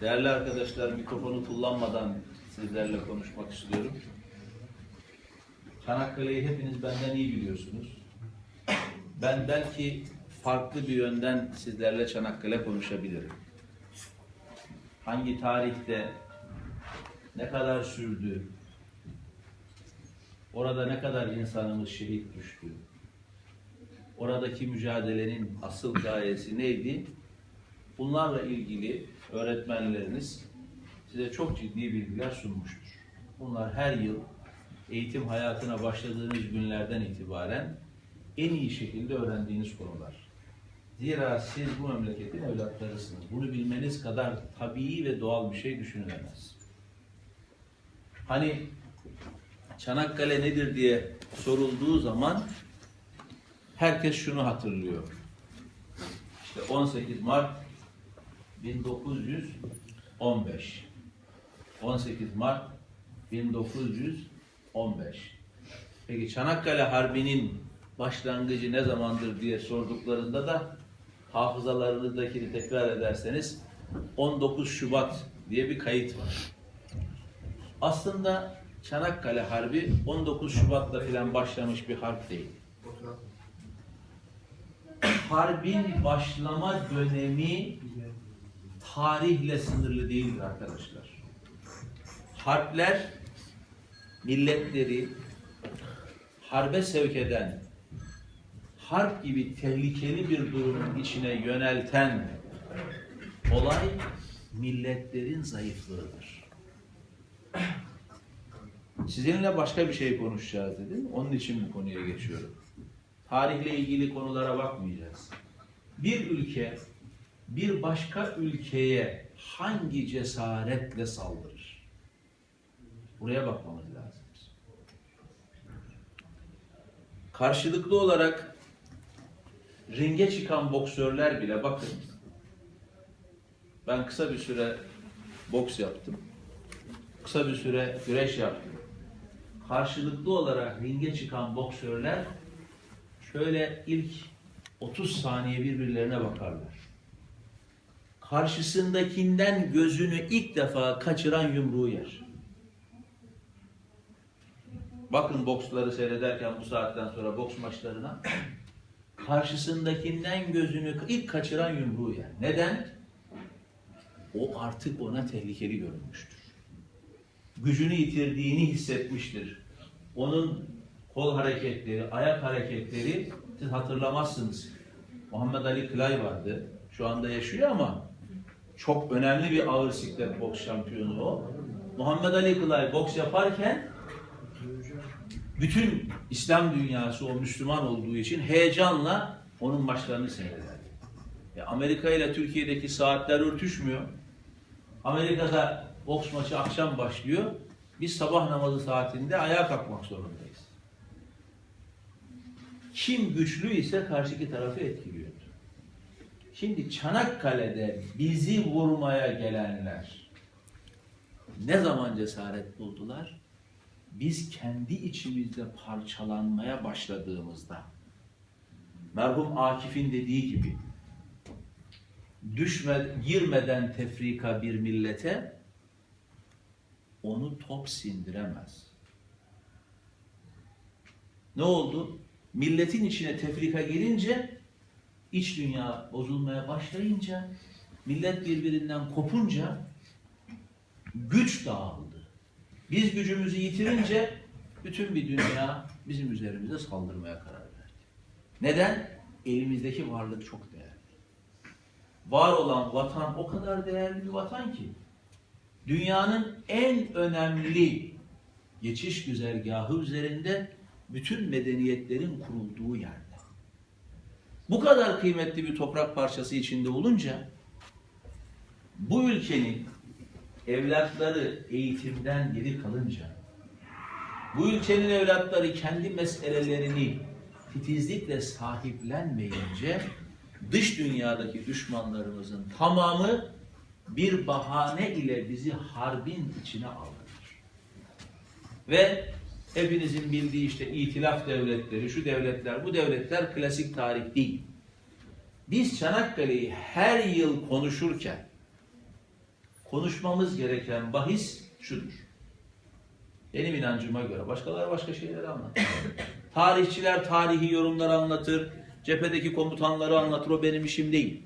Değerli arkadaşlar mikrofonu kullanmadan sizlerle konuşmak istiyorum. Çanakkale'yi hepiniz benden iyi biliyorsunuz. Ben belki farklı bir yönden sizlerle Çanakkale konuşabilirim. Hangi tarihte ne kadar sürdü, orada ne kadar insanımız şehit düştü, oradaki mücadelenin asıl gayesi neydi? Bunlarla ilgili öğretmenleriniz size çok ciddi bilgiler sunmuştur. Bunlar her yıl eğitim hayatına başladığınız günlerden itibaren en iyi şekilde öğrendiğiniz konular. Zira siz bu memleketin evlatlarısınız. Bunu bilmeniz kadar tabii ve doğal bir şey düşünülemez. Hani Çanakkale nedir diye sorulduğu zaman herkes şunu hatırlıyor. İşte 18 Mart 1915. 18 Mart 1915. Peki Çanakkale Harbi'nin başlangıcı ne zamandır diye sorduklarında da hafızalarınızdakini tekrar ederseniz 19 Şubat diye bir kayıt var. Aslında Çanakkale Harbi 19 Şubat'ta filan başlamış bir harp değil. Harbin başlama dönemi tarihle sınırlı değildir arkadaşlar. Harpler milletleri harbe sevk eden, harp gibi tehlikeli bir durumun içine yönelten olay milletlerin zayıflığıdır. Sizinle başka bir şey konuşacağız dedim. Onun için bu konuya geçiyorum. Tarihle ilgili konulara bakmayacağız. Bir ülke bir başka ülkeye hangi cesaretle saldırır? Buraya bakmamız lazım. Karşılıklı olarak ringe çıkan boksörler bile bakın. Ben kısa bir süre boks yaptım. Kısa bir süre güreş yaptım. Karşılıklı olarak ringe çıkan boksörler şöyle ilk 30 saniye birbirlerine bakarlar karşısındakinden gözünü ilk defa kaçıran yumruğu yer. Bakın boksları seyrederken bu saatten sonra boks maçlarına karşısındakinden gözünü ilk kaçıran yumruğu yer. Neden? O artık ona tehlikeli görünmüştür. Gücünü yitirdiğini hissetmiştir. Onun kol hareketleri, ayak hareketleri siz hatırlamazsınız. Muhammed Ali Kılay vardı. Şu anda yaşıyor ama çok önemli bir ağır siklet boks şampiyonu o. Muhammed Ali Kılay boks yaparken bütün İslam dünyası o Müslüman olduğu için heyecanla onun maçlarını seyreder. E Amerika ile Türkiye'deki saatler örtüşmüyor. Amerika'da boks maçı akşam başlıyor. Biz sabah namazı saatinde ayağa kalkmak zorundayız. Kim güçlü ise karşıki tarafı etkiliyor. Şimdi Çanakkale'de bizi vurmaya gelenler ne zaman cesaret buldular? Biz kendi içimizde parçalanmaya başladığımızda merhum Akif'in dediği gibi düşme, girmeden tefrika bir millete onu top sindiremez. Ne oldu? Milletin içine tefrika girince iç dünya bozulmaya başlayınca, millet birbirinden kopunca güç dağıldı. Biz gücümüzü yitirince bütün bir dünya bizim üzerimize saldırmaya karar verdi. Neden? Elimizdeki varlık çok değerli. Var olan vatan o kadar değerli bir vatan ki dünyanın en önemli geçiş güzergahı üzerinde bütün medeniyetlerin kurulduğu yerde bu kadar kıymetli bir toprak parçası içinde olunca bu ülkenin evlatları eğitimden geri kalınca bu ülkenin evlatları kendi meselelerini titizlikle sahiplenmeyince dış dünyadaki düşmanlarımızın tamamı bir bahane ile bizi harbin içine alır. Ve hepinizin bildiği işte itilaf devletleri, şu devletler, bu devletler klasik tarih değil. Biz Çanakkale'yi her yıl konuşurken konuşmamız gereken bahis şudur. Benim inancıma göre. Başkaları başka şeyleri anlatır. Tarihçiler tarihi yorumlar anlatır. Cephedeki komutanları anlatır. O benim işim değil.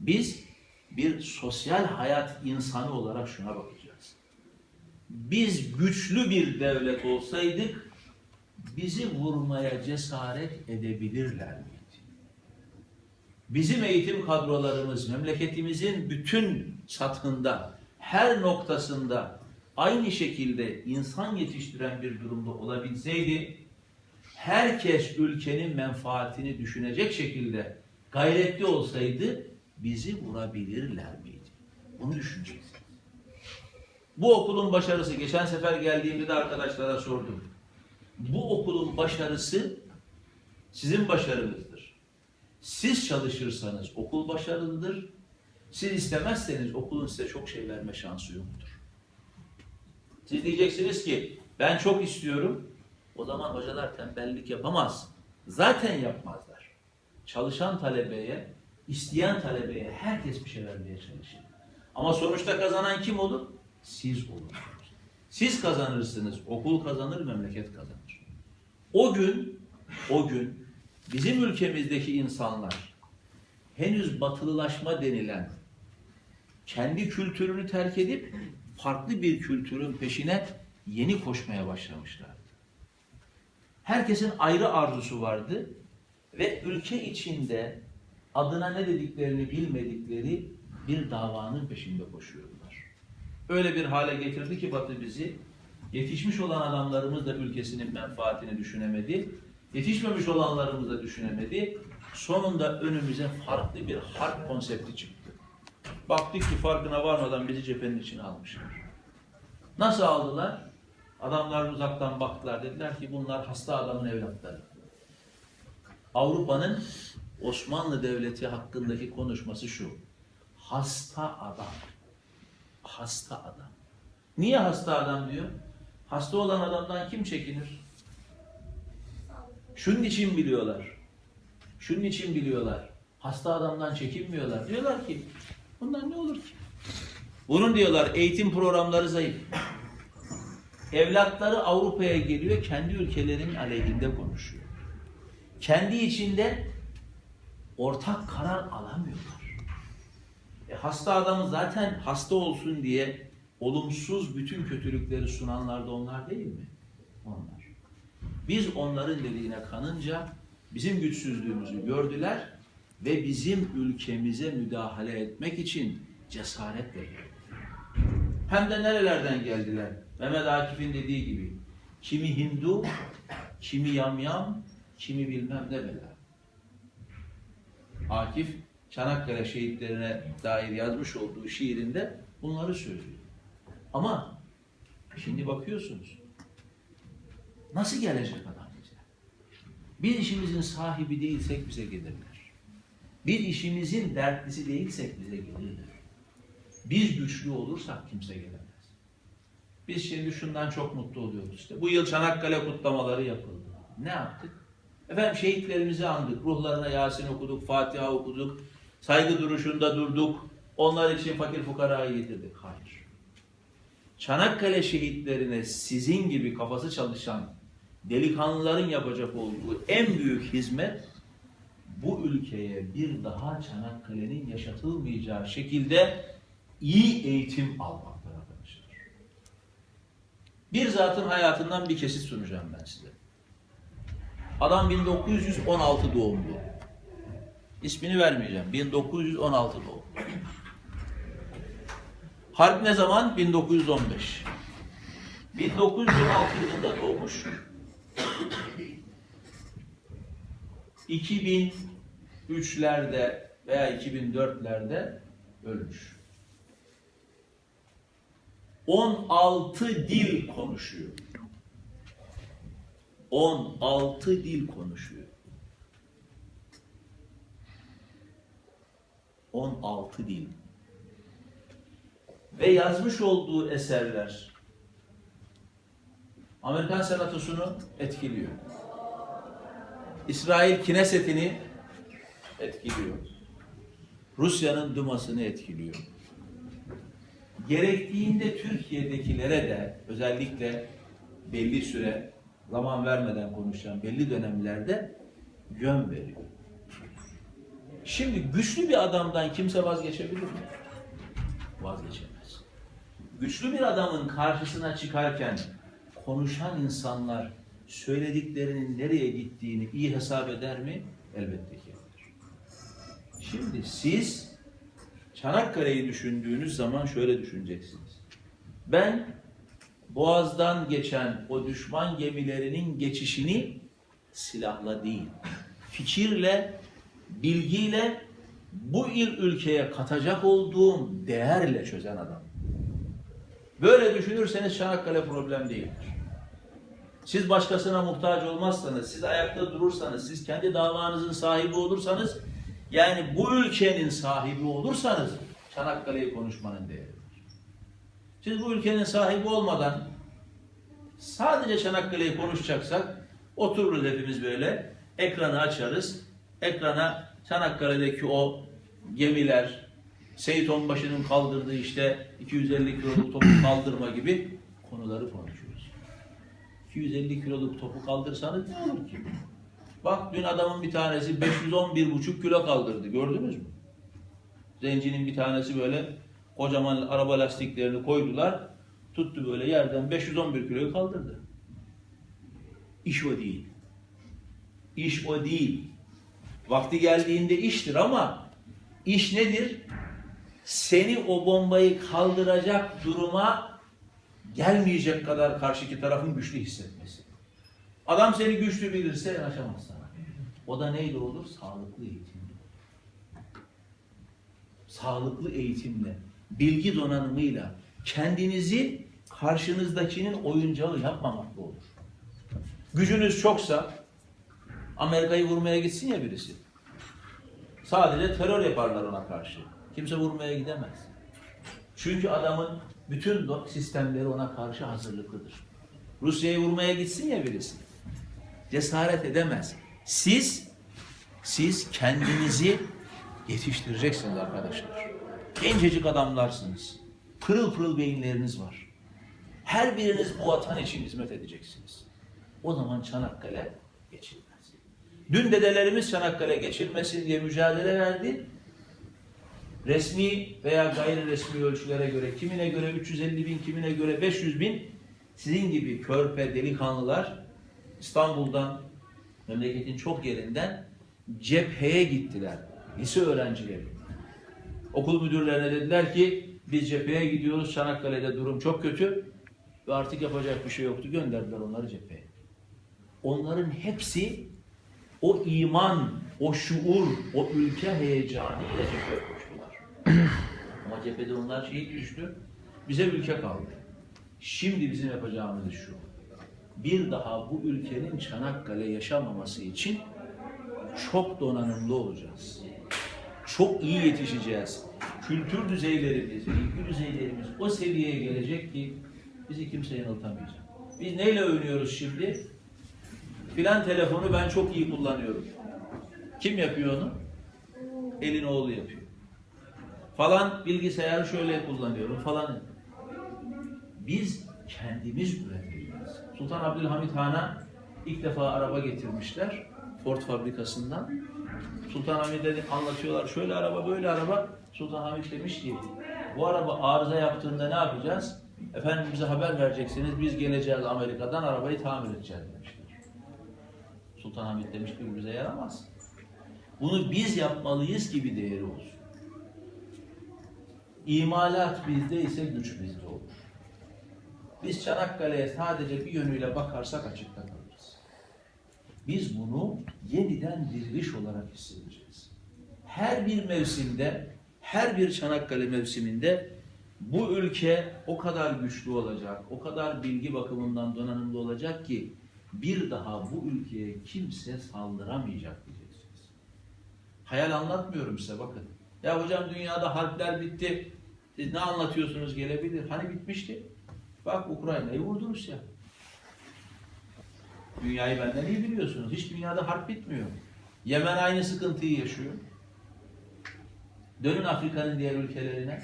Biz bir sosyal hayat insanı olarak şuna bakacağız. Biz güçlü bir devlet olsaydık bizi vurmaya cesaret edebilirler miydi? Bizim eğitim kadrolarımız memleketimizin bütün satında, her noktasında aynı şekilde insan yetiştiren bir durumda olabilseydi, herkes ülkenin menfaatini düşünecek şekilde gayretli olsaydı bizi vurabilirler miydi? Bunu düşüneceksiniz. Bu okulun başarısı, geçen sefer geldiğimde de arkadaşlara sordum. Bu okulun başarısı sizin başarınızdır. Siz çalışırsanız okul başarılıdır. Siz istemezseniz okulun size çok şey verme şansı yoktur. Siz diyeceksiniz ki ben çok istiyorum. O zaman hocalar tembellik yapamaz. Zaten yapmazlar. Çalışan talebeye, isteyen talebeye herkes bir şey vermeye çalışır. Ama sonuçta kazanan kim olur? Siz olursunuz. Siz kazanırsınız, okul kazanır, memleket kazanır. O gün, o gün bizim ülkemizdeki insanlar henüz batılılaşma denilen kendi kültürünü terk edip farklı bir kültürün peşine yeni koşmaya başlamışlardı. Herkesin ayrı arzusu vardı ve ülke içinde adına ne dediklerini bilmedikleri bir davanın peşinde koşuyordular. Öyle bir hale getirdi ki Batı bizi, yetişmiş olan adamlarımız da ülkesinin menfaatini düşünemedi, yetişmemiş olanlarımız da düşünemedi. Sonunda önümüze farklı bir harp konsepti çıktı. Baktık ki farkına varmadan bizi cephenin içine almışlar. Nasıl aldılar? Adamlar uzaktan baktılar. Dediler ki bunlar hasta adamın evlatları. Avrupa'nın Osmanlı Devleti hakkındaki konuşması şu. Hasta adam. Hasta adam. Niye hasta adam diyor? Hasta olan adamdan kim çekinir? Şunun için biliyorlar. Şunun için biliyorlar. Hasta adamdan çekinmiyorlar. Diyorlar ki bundan ne olur ki? Bunun diyorlar eğitim programları zayıf. Evlatları Avrupa'ya geliyor, kendi ülkelerinin aleyhinde konuşuyor. Kendi içinde ortak karar alamıyorlar. Hasta adamı zaten hasta olsun diye olumsuz bütün kötülükleri sunanlar da onlar değil mi? Onlar. Biz onların dediğine kanınca bizim güçsüzlüğümüzü gördüler ve bizim ülkemize müdahale etmek için cesaretle geldiler. Hem de nerelerden geldiler? Mehmet Akif'in dediği gibi kimi Hindu, kimi yamyam, kimi bilmem ne bela. Akif Çanakkale şehitlerine dair yazmış olduğu şiirinde bunları söylüyor. Ama şimdi bakıyorsunuz nasıl gelecek adam bize? Bir işimizin sahibi değilsek bize gelirler. Bir işimizin dertlisi değilsek bize gelirler. Biz güçlü olursak kimse gelemez. Biz şimdi şundan çok mutlu oluyoruz işte. Bu yıl Çanakkale kutlamaları yapıldı. Ne yaptık? Efendim şehitlerimizi andık. Ruhlarına Yasin okuduk, Fatiha okuduk. Saygı duruşunda durduk. Onlar için fakir fukarayı getirdik. Hayır. Çanakkale şehitlerine sizin gibi kafası çalışan delikanlıların yapacak olduğu en büyük hizmet bu ülkeye bir daha Çanakkale'nin yaşatılmayacağı şekilde iyi eğitim almaktır arkadaşlar. Bir zatın hayatından bir kesit sunacağım ben size. Adam 1916 doğumlu. İsmini vermeyeceğim. 1916 doğumlu. Harp ne zaman? 1915. 1916 yılında doğmuş. 2003'lerde veya 2004'lerde ölmüş. 16 dil konuşuyor. 16 dil konuşuyor. 16 dil. Ve yazmış olduğu eserler Amerikan senatosunu etkiliyor. İsrail Kinesetini etkiliyor. Rusya'nın Dumasını etkiliyor. Gerektiğinde Türkiye'dekilere de özellikle belli süre zaman vermeden konuşacağım belli dönemlerde yön veriyor. Şimdi güçlü bir adamdan kimse vazgeçebilir mi? Vazgeçemez. Güçlü bir adamın karşısına çıkarken konuşan insanlar söylediklerinin nereye gittiğini iyi hesap eder mi? Elbette ki eder. Şimdi siz Çanakkale'yi düşündüğünüz zaman şöyle düşüneceksiniz. Ben Boğaz'dan geçen o düşman gemilerinin geçişini silahla değil, fikirle, bilgiyle bu il ülkeye katacak olduğum değerle çözen adam. Böyle düşünürseniz Çanakkale problem değildir. Siz başkasına muhtaç olmazsanız, siz ayakta durursanız, siz kendi davanızın sahibi olursanız, yani bu ülkenin sahibi olursanız Çanakkale'yi konuşmanın değeridir. Siz bu ülkenin sahibi olmadan sadece Çanakkale'yi konuşacaksak otururuz hepimiz böyle, ekranı açarız, ekrana Çanakkale'deki o gemiler, Seyit Onbaşı'nın kaldırdığı işte 250 kiloluk topu kaldırma gibi konuları konuşuyoruz. 250 kiloluk topu kaldırsanız ne olur ki? Bak dün adamın bir tanesi 511,5 kilo kaldırdı. Gördünüz mü? Zencinin bir tanesi böyle kocaman araba lastiklerini koydular. Tuttu böyle yerden 511 kiloyu kaldırdı. İş o değil. İş o değil. Vakti geldiğinde iştir ama iş nedir? Seni o bombayı kaldıracak duruma gelmeyecek kadar karşıki tarafın güçlü hissetmesi. Adam seni güçlü bilirse yanaşamaz sana. O da neyle olur? Sağlıklı eğitimle. Sağlıklı eğitimle, bilgi donanımıyla kendinizi karşınızdakinin oyuncağı yapmamakla olur. Gücünüz çoksa Amerika'yı vurmaya gitsin ya birisi. Sadece terör yaparlar ona karşı. Kimse vurmaya gidemez. Çünkü adamın bütün sistemleri ona karşı hazırlıklıdır. Rusya'yı vurmaya gitsin ya birisi. Cesaret edemez. Siz, siz kendinizi yetiştireceksiniz arkadaşlar. Gencecik adamlarsınız. Pırıl pırıl beyinleriniz var. Her biriniz bu vatan için hizmet edeceksiniz. O zaman Çanakkale geçilmez. Dün dedelerimiz Çanakkale geçilmesin diye mücadele verdi. Resmi veya gayri resmi ölçülere göre, kimine göre 350 bin, kimine göre 500 bin sizin gibi körpe delikanlılar İstanbul'dan, memleketin çok yerinden cepheye gittiler. Lise öğrencileri. Okul müdürlerine dediler ki biz cepheye gidiyoruz, Çanakkale'de durum çok kötü ve artık yapacak bir şey yoktu. Gönderdiler onları cepheye. Onların hepsi o iman, o şuur, o ülke heyecanı ile cepheye koştular. Ama cephede onlar şehit düştü. Bize ülke kaldı. Şimdi bizim yapacağımız şu. Bir daha bu ülkenin Çanakkale yaşamaması için çok donanımlı olacağız. Çok iyi yetişeceğiz. Kültür düzeylerimiz, bilgi düzeylerimiz o seviyeye gelecek ki bizi kimse yanıltamayacak. Biz neyle övünüyoruz şimdi? Filan telefonu ben çok iyi kullanıyorum. Kim yapıyor onu? Elin oğlu yapıyor. Falan bilgisayarı şöyle kullanıyorum falan. Biz kendimiz üreteceğiz. Sultan Abdülhamit Han'a ilk defa araba getirmişler Ford fabrikasından. Sultan Hamid'e anlatıyorlar şöyle araba böyle araba. Sultan Hamid demiş ki bu araba arıza yaptığında ne yapacağız? Efendim bize haber vereceksiniz biz geleceğiz Amerika'dan arabayı tamir edeceğiz demişler. Sultan Hamid demiş ki bu bize yaramaz. Bunu biz yapmalıyız ki bir değeri olsun. İmalat bizde ise güç bizde olur. Biz Çanakkale'ye sadece bir yönüyle bakarsak açıkta kalırız. Biz bunu yeniden diriliş olarak hissedeceğiz. Her bir mevsimde, her bir Çanakkale mevsiminde bu ülke o kadar güçlü olacak, o kadar bilgi bakımından donanımlı olacak ki bir daha bu ülkeye kimse saldıramayacak diyeceksiniz. Hayal anlatmıyorum size bakın. Ya hocam dünyada harpler bitti. Siz ne anlatıyorsunuz gelebilir. Hani bitmişti? Bak Ukrayna'yı vurdu Rusya. Dünyayı benden iyi biliyorsunuz. Hiç dünyada harp bitmiyor. Yemen aynı sıkıntıyı yaşıyor. Dönün Afrika'nın diğer ülkelerine.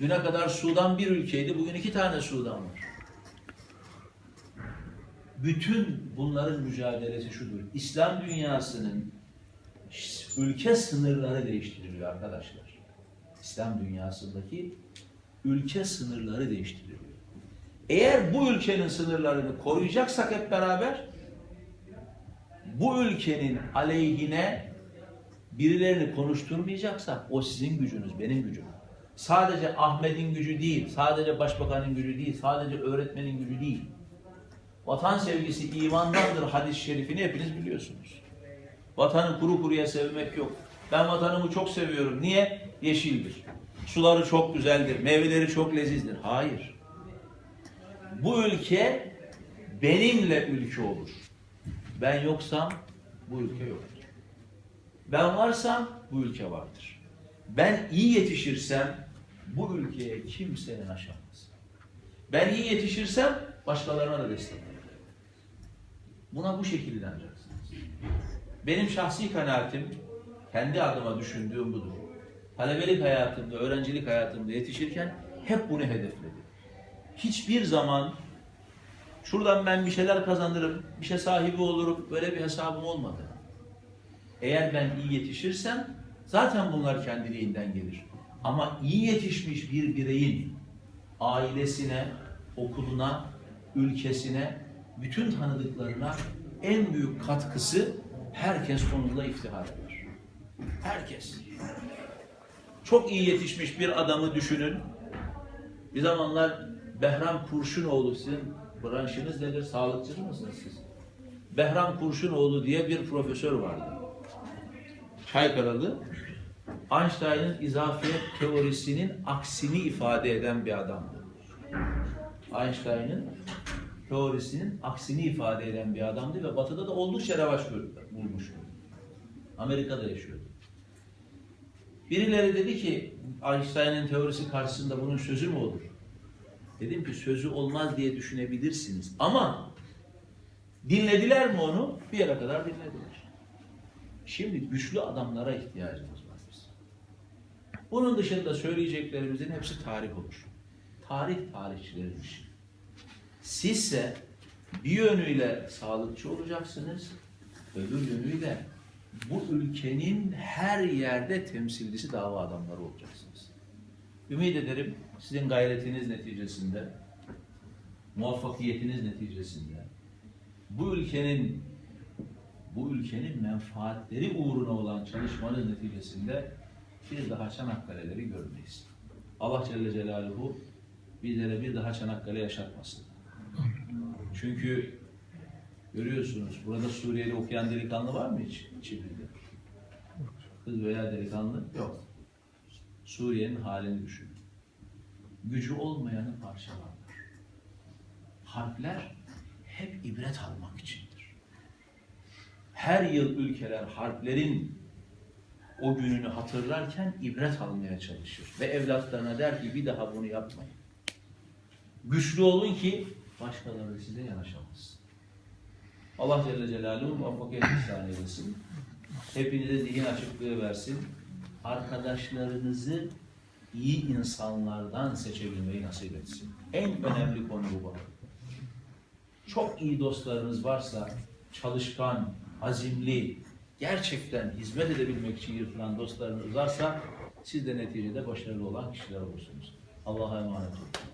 Düne kadar Sudan bir ülkeydi, bugün iki tane Sudan var. Bütün bunların mücadelesi şudur. İslam dünyasının ülke sınırları değiştiriliyor arkadaşlar. İslam dünyasındaki ülke sınırları değiştiriliyor. Eğer bu ülkenin sınırlarını koruyacaksak hep beraber bu ülkenin aleyhine birilerini konuşturmayacaksak o sizin gücünüz, benim gücüm. Sadece Ahmet'in gücü değil, sadece başbakanın gücü değil, sadece öğretmenin gücü değil. Vatan sevgisi imandandır hadis-i şerifini hepiniz biliyorsunuz. Vatanı kuru kuruya sevmek yok. Ben vatanımı çok seviyorum. Niye? Yeşildir. Suları çok güzeldir. Meyveleri çok lezizdir. Hayır. Bu ülke benimle ülke olur. Ben yoksam bu ülke yoktur. Ben varsam bu ülke vardır. Ben iyi yetişirsem bu ülkeye kimse yanaşamaz. Ben iyi yetişirsem başkalarına da destek. Buna bu şekilde inanacaksınız. Benim şahsi kanaatim, kendi adıma düşündüğüm budur. Talebelik hayatımda, öğrencilik hayatımda yetişirken hep bunu hedefledim. Hiçbir zaman şuradan ben bir şeyler kazanırım, bir şey sahibi olurum, böyle bir hesabım olmadı. Eğer ben iyi yetişirsem zaten bunlar kendiliğinden gelir. Ama iyi yetişmiş bir bireyin ailesine, okuluna, ülkesine, bütün tanıdıklarına en büyük katkısı herkes sonunda iftihar eder. Herkes. Çok iyi yetişmiş bir adamı düşünün. Bir zamanlar Behram Kurşunoğlu sizin branşınız nedir? Sağlıkçı mısınız siz? Behram Kurşunoğlu diye bir profesör vardı. Çaykaralı. Einstein'ın izafiyet teorisinin aksini ifade eden bir adamdı. Einstein'ın teorisinin aksini ifade eden bir adamdı ve Batı'da da oldukça revaç bulmuştu. Amerika'da yaşıyordu. Birileri dedi ki Einstein'ın teorisi karşısında bunun sözü mü olur? Dedim ki sözü olmaz diye düşünebilirsiniz ama dinlediler mi onu? Bir yere kadar dinlediler. Şimdi güçlü adamlara ihtiyacımız var biz. Bunun dışında söyleyeceklerimizin hepsi tarih olur. Tarih tarihçilerin işi. Sizse bir yönüyle sağlıkçı olacaksınız, öbür yönüyle bu ülkenin her yerde temsilcisi dava adamları olacaksınız. Ümit ederim sizin gayretiniz neticesinde, muvaffakiyetiniz neticesinde bu ülkenin bu ülkenin menfaatleri uğruna olan çalışmanız neticesinde bir daha Çanakkale'leri görmeyiz. Allah Celle Celaluhu bizlere bir daha Çanakkale yaşatmasın. Çünkü görüyorsunuz burada Suriyeli okuyan delikanlı var mı hiç içimizde? Kız veya delikanlı yok. Suriye'nin halini düşünün. Gücü olmayanı parçalarlar. Harpler hep ibret almak içindir. Her yıl ülkeler harplerin o gününü hatırlarken ibret almaya çalışır. Ve evlatlarına der ki bir daha bunu yapmayın. Güçlü olun ki başkaları size yanaşamaz. Allah Celle Celaluhu muvaffakiyet ihsan eylesin. Hepinize zihin açıklığı versin. Arkadaşlarınızı iyi insanlardan seçebilmeyi nasip etsin. En önemli konu bu. Çok iyi dostlarınız varsa, çalışkan, azimli, gerçekten hizmet edebilmek için yırtılan dostlarınız varsa siz de neticede başarılı olan kişiler olursunuz. Allah'a emanet olun.